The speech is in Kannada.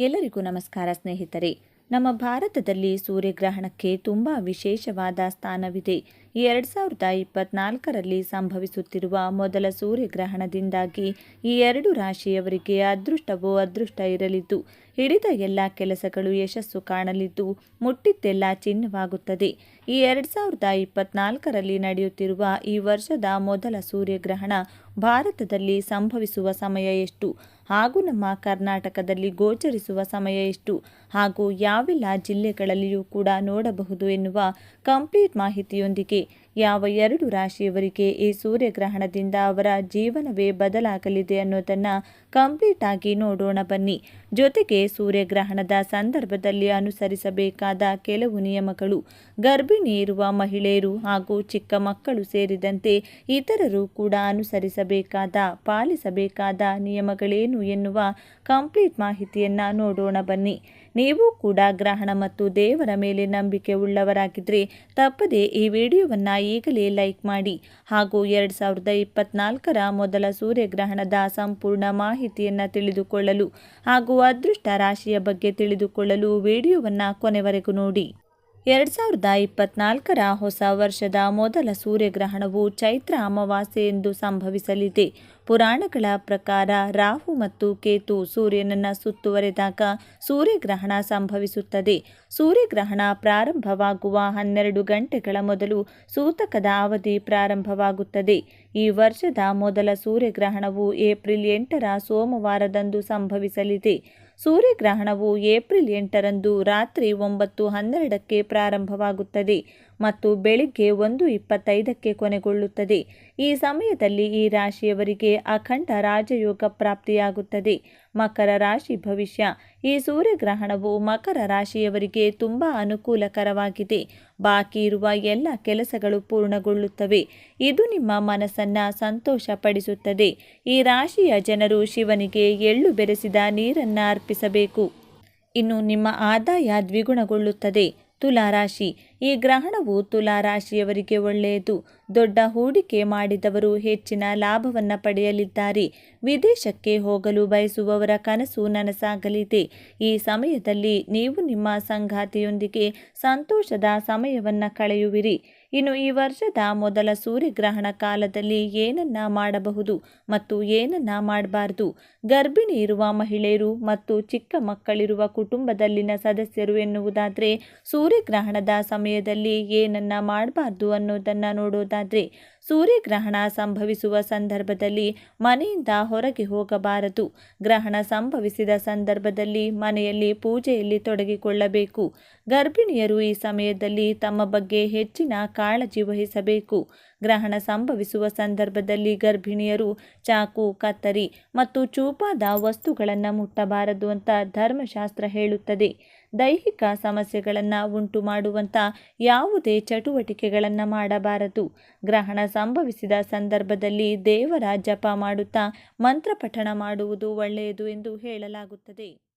ಎಲ್ಲರಿಗೂ ನಮಸ್ಕಾರ ಸ್ನೇಹಿತರೆ. ನಮ್ಮ ಭಾರತದಲ್ಲಿ ಸೂರ್ಯಗ್ರಹಣಕ್ಕೆ ತುಂಬ ವಿಶೇಷವಾದ ಸ್ಥಾನವಿದೆ. ಎರಡು ಸಾವಿರದ ಇಪ್ಪತ್ನಾಲ್ಕರಲ್ಲಿ ಸಂಭವಿಸುತ್ತಿರುವ ಮೊದಲ ಸೂರ್ಯಗ್ರಹಣದಿಂದಾಗಿ ಈ ಎರಡು ರಾಶಿಯವರಿಗೆ ಅದೃಷ್ಟವೋ ಅದೃಷ್ಟ ಇರಲಿದ್ದು, ಹಿಡಿದ ಎಲ್ಲ ಕೆಲಸಗಳು ಯಶಸ್ಸು ಕಾಣಲಿದ್ದು, ಮುಟ್ಟಿದ್ದೆಲ್ಲ ಚಿನ್ನವಾಗುತ್ತದೆ. ಈ ಎರಡು ಸಾವಿರದ ಇಪ್ಪತ್ನಾಲ್ಕರಲ್ಲಿ ನಡೆಯುತ್ತಿರುವ ಈ ವರ್ಷದ ಮೊದಲ ಸೂರ್ಯಗ್ರಹಣ ಭಾರತದಲ್ಲಿ ಸಂಭವಿಸುವ ಸಮಯ ಎಷ್ಟು? ಹಾಗೂ ನಮ್ಮ ಕರ್ನಾಟಕದಲ್ಲಿ ಗೋಚರಿಸುವ ಸಮಯ ಎಷ್ಟು? ಹಾಗೂ ಯಾವೆಲ್ಲ ಜಿಲ್ಲೆಗಳಲ್ಲಿಯೂ ಕೂಡ ನೋಡಬಹುದು ಎನ್ನುವ ಕಂಪ್ಲೀಟ್ ಮಾಹಿತಿಯೊಂದಿಗೆ ಯಾವ ಎರಡು ರಾಶಿಯವರಿಗೆ ಈ ಸೂರ್ಯಗ್ರಹಣದಿಂದ ಅವರ ಜೀವನವೇ ಬದಲಾಗಲಿದೆ ಅನ್ನೋದನ್ನು ಕಂಪ್ಲೀಟ್ ಆಗಿ ನೋಡೋಣ ಬನ್ನಿ. ಜೊತೆಗೆ ಸೂರ್ಯಗ್ರಹಣದ ಸಂದರ್ಭದಲ್ಲಿ ಅನುಸರಿಸಬೇಕಾದ ಕೆಲವು ನಿಯಮಗಳು. ಗರ್ಭಿಣಿ ಇರುವ ಮಹಿಳೆಯರು ಹಾಗೂ ಚಿಕ್ಕ ಮಕ್ಕಳು ಸೇರಿದಂತೆ ಇತರರು ಕೂಡ ಅನುಸರಿಸಬೇಕಾದ, ಪಾಲಿಸಬೇಕಾದ ನಿಯಮಗಳೇನು ಎನ್ನುವ ಕಂಪ್ಲೀಟ್ ಮಾಹಿತಿಯನ್ನು ನೋಡೋಣ ಬನ್ನಿ. ನೀವು ಕೂಡ ಗ್ರಹಣ ಮತ್ತು ದೇವರ ಮೇಲೆ ನಂಬಿಕೆ ಉಳ್ಳವರಾಗಿದ್ದರೆ ತಪ್ಪದೆ ಈ ವಿಡಿಯೋವನ್ನು ಈಗಲೇ ಲೈಕ್ ಮಾಡಿ ಹಾಗೂ ಎರಡು ಸಾವಿರದ ಇಪ್ಪತ್ನಾಲ್ಕರ ಮೊದಲ ಸೂರ್ಯಗ್ರಹಣದ ಸಂಪೂರ್ಣ ಮಾಹಿತಿಯನ್ನು ತಿಳಿದುಕೊಳ್ಳಲು ಹಾಗೂ ಅದೃಷ್ಟ ರಾಶಿಯ ಬಗ್ಗೆ ತಿಳಿದುಕೊಳ್ಳಲು ವಿಡಿಯೋವನ್ನು ಕೊನೆವರೆಗೂ ನೋಡಿ. ಎರಡು ಸಾವಿರದ ಇಪ್ಪತ್ನಾಲ್ಕರ ಹೊಸ ವರ್ಷದ ಮೊದಲ ಸೂರ್ಯಗ್ರಹಣವು ಚೈತ್ರ ಅಮಾವಾಸ್ಯೆ ಎಂದು ಸಂಭವಿಸಲಿದೆ. ಪುರಾಣಗಳ ಪ್ರಕಾರ ರಾಹು ಮತ್ತು ಕೇತು ಸೂರ್ಯನನ್ನು ಸುತ್ತುವರೆದಾಗ ಸೂರ್ಯಗ್ರಹಣ ಸಂಭವಿಸುತ್ತದೆ. ಸೂರ್ಯಗ್ರಹಣ ಪ್ರಾರಂಭವಾಗುವ ಹನ್ನೆರಡು ಗಂಟೆಗಳ ಮೊದಲು ಸೂತಕದ ಅವಧಿ ಪ್ರಾರಂಭವಾಗುತ್ತದೆ. ಈ ವರ್ಷದ ಮೊದಲ ಸೂರ್ಯಗ್ರಹಣವು ಏಪ್ರಿಲ್ ಎಂಟರ ಸೋಮವಾರದಂದು ಸಂಭವಿಸಲಿದೆ. ಸೂರ್ಯಗ್ರಹಣವು ಏಪ್ರಿಲ್ ಎಂಟರಂದು ರಾತ್ರಿ ಒಂಬತ್ತು ಹನ್ನೆರಡಕ್ಕೆ ಪ್ರಾರಂಭವಾಗುತ್ತದೆ. ಮತ್ತು ಬೆಳಿಗ್ಗೆ ಒಂದು ಇಪ್ಪತ್ತೈದಕ್ಕೆ ಕೊನೆಗೊಳ್ಳುತ್ತದೆ. ಈ ಸಮಯದಲ್ಲಿ ಈ ರಾಶಿಯವರಿಗೆ ಅಖಂಡ ರಾಜಯೋಗ ಪ್ರಾಪ್ತಿಯಾಗುತ್ತದೆ. ಮಕರ ರಾಶಿ ಭವಿಷ್ಯ. ಈ ಸೂರ್ಯಗ್ರಹಣವು ಮಕರ ರಾಶಿಯವರಿಗೆ ತುಂಬ ಅನುಕೂಲಕರವಾಗಿದೆ. ಬಾಕಿ ಇರುವ ಎಲ್ಲ ಕೆಲಸಗಳು ಪೂರ್ಣಗೊಳ್ಳುತ್ತವೆ. ಇದು ನಿಮ್ಮ ಮನಸ್ಸನ್ನು ಸಂತೋಷಪಡಿಸುತ್ತದೆ. ಈ ರಾಶಿಯ ಜನರು ಶಿವನಿಗೆ ಎಳ್ಳು ಬೆರೆಸಿದ ನೀರನ್ನು ಅರ್ಪಿಸಬೇಕು. ಇನ್ನು ನಿಮ್ಮ ಆದಾಯ ದ್ವಿಗುಣಗೊಳ್ಳುತ್ತದೆ. ತುಲಾರಾಶಿ. ಈ ಗ್ರಹಣವು ತುಲಾರಾಶಿಯವರಿಗೆ ಒಳ್ಳೆಯದು. ದೊಡ್ಡ ಹೂಡಿಕೆ ಮಾಡಿದವರು ಹೆಚ್ಚಿನ ಲಾಭವನ್ನು ಪಡೆಯಲಿದ್ದಾರೆ. ವಿದೇಶಕ್ಕೆ ಹೋಗಲು ಬಯಸುವವರ ಕನಸು ನನಸಾಗಲಿದೆ. ಈ ಸಮಯದಲ್ಲಿ ನೀವು ನಿಮ್ಮ ಸಂಗಾತಿಯೊಂದಿಗೆ ಸಂತೋಷದ ಸಮಯವನ್ನು ಕಳೆಯುವಿರಿ. ಇನ್ನು ಈ ವರ್ಷದ ಮೊದಲ ಸೂರ್ಯಗ್ರಹಣ ಕಾಲದಲ್ಲಿ ಏನನ್ನ ಮಾಡಬಹುದು ಮತ್ತು ಏನನ್ನ ಮಾಡಬಾರದು? ಗರ್ಭಿಣಿ ಇರುವ ಮಹಿಳೆಯರು ಮತ್ತು ಚಿಕ್ಕ ಮಕ್ಕಳಿರುವ ಕುಟುಂಬದಲ್ಲಿನ ಸದಸ್ಯರು ಎನ್ನುವುದಾದರೆ ಸೂರ್ಯಗ್ರಹಣದ ಸಮಯದಲ್ಲಿ ಏನನ್ನ ಮಾಡಬಾರ್ದು ಅನ್ನೋದನ್ನು ನೋಡೋದಾದರೆ ಸೂರ್ಯಗ್ರಹಣ ಸಂಭವಿಸುವ ಸಂದರ್ಭದಲ್ಲಿ ಮನೆಯಿಂದ ಹೊರಗೆ ಹೋಗಬಾರದು. ಗ್ರಹಣ ಸಂಭವಿಸಿದ ಸಂದರ್ಭದಲ್ಲಿ ಮನೆಯಲ್ಲಿ ಪೂಜೆಯಲ್ಲಿ ತೊಡಗಿಕೊಳ್ಳಬೇಕು. ಗರ್ಭಿಣಿಯರು ಈ ಸಮಯದಲ್ಲಿ ತಮ್ಮ ಬಗ್ಗೆ ಹೆಚ್ಚಿನ ಕಾಳಜಿ ವಹಿಸಬೇಕು. ಗ್ರಹಣ ಸಂಭವಿಸುವ ಸಂದರ್ಭದಲ್ಲಿ ಗರ್ಭಿಣಿಯರು ಚಾಕು, ಕತ್ತರಿ ಮತ್ತು ಚೂಪಾದ ವಸ್ತುಗಳನ್ನು ಮುಟ್ಟಬಾರದು ಅಂತ ಧರ್ಮಶಾಸ್ತ್ರ ಹೇಳುತ್ತದೆ. ದೈಹಿಕ ಸಮಸ್ಯೆಗಳನ್ನು ಉಂಟು ಮಾಡುವಂಥ ಯಾವುದೇ ಚಟುವಟಿಕೆಗಳನ್ನು ಮಾಡಬಾರದು. ಗ್ರಹಣ ಸಂಭವಿಸಿದ ಸಂದರ್ಭದಲ್ಲಿ ದೇವರ ಜಪ ಮಾಡುತ್ತಾ ಮಂತ್ರ ಪಠಣ ಮಾಡುವುದು ಒಳ್ಳೆಯದು ಎಂದು ಹೇಳಲಾಗುತ್ತದೆ.